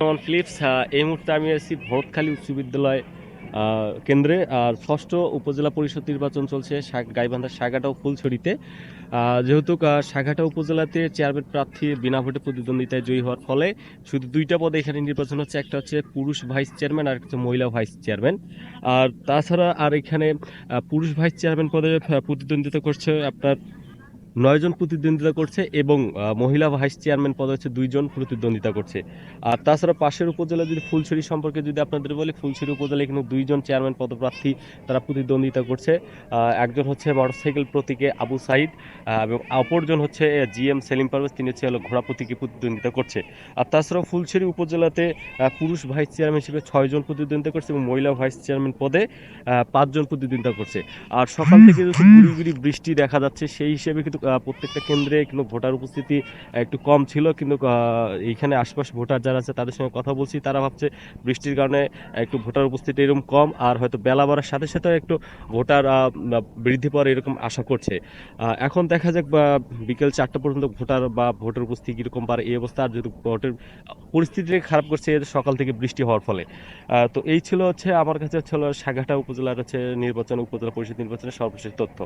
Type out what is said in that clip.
Rahman Philips এই মুহূর্তে আমি আছি ভরতখালী উচ্চ বিদ্যালয় কেন্দ্রে। আর ষষ্ঠ উপজেলা পরিষদ নির্বাচন চলছে গাইবান্ধার সাগাটা ও ফুলছড়িতে। যেহেতু সাগাটা উপজেলাতে চেয়ারম্যান প্রার্থী বিনা ভোটে প্রতিদ্বন্দ্বিতায় জয়ী হওয়ার ফলে শুধু দুইটা পদে এখানে নির্বাচন হচ্ছে, একটা হচ্ছে পুরুষ ভাইস চেয়ারম্যান আর হচ্ছে মহিলা ভাইস চেয়ারম্যান। আর তাছাড়া আর এখানে পুরুষ ভাইস চেয়ারম্যান পদে প্রতিদ্বন্দ্বিতা করছে আপনার নয়জন প্রতিদ্বন্দ্বিতা করছে এবং মহিলা ভাইস চেয়ারম্যান পদে হচ্ছে দুইজন প্রতিদ্বন্দ্বিতা করছে। আর তাছাড়া পাশের উপজেলা যদি ফুলছড়ি সম্পর্কে যদি আপনাদের বলি ফুলছড়ি উপজেলায় কিন্তু দুইজন চেয়ারম্যান পদপ্রার্থী তারা প্রতিদ্বন্দ্বিতা করছে। একজন হচ্ছে মোটরসাইকেল প্রতীকে আবু সাইদ এবং অপরজন হচ্ছে জি এম সেলিম পারভেজ। তিনি হচ্ছে হলো ঘোড়া প্রতীকে প্রতিদ্বন্দ্বিতা করছে। আর তাছাড়াও ফুলছড়ি উপজেলাতে পুরুষ ভাইস চেয়ারম্যান হিসেবে ছয়জন প্রতিদ্বন্দ্বিতা করছে এবং মহিলা ভাইস চেয়ারম্যান পদে পাঁচজন প্রতিদ্বন্দ্বিতা করছে। আর সকাল থেকে যদি গুড়ি গুড়ি বৃষ্টি দেখা যাচ্ছে সেই হিসেবে কিন্তু প্রত্যেকটা কেন্দ্রে কিন্তু ভোটার উপস্থিতি একটু কম ছিল, কিন্তু এইখানে আশপাশে ভোটার যারা আছে তাদের সঙ্গে কথা বলছি, তারা ভাবছে বৃষ্টির কারণে একটু ভোটার উপস্থিতি এরকম কম আর হয়তো বেলা বাড়ার সাথে সাথে একটু ভোটার বৃদ্ধি পাওয়ার এরকম আশা করছে। এখন দেখা যাক বিকেল চারটা পর্যন্ত ভোটার বা ভোটার উপস্থিতি কীরকম পারে, এই অবস্থা, আর যদি ভোটের পরিস্থিতি খারাপ করছে সকাল থেকে বৃষ্টি হওয়ার ফলে। তো এই ছিল হচ্ছে, আমার কাছে হচ্ছে হলো সাগাটা উপজেলার হচ্ছে নির্বাচন, উপজেলা পরিষদ নির্বাচনের সর্বশেষ তথ্য।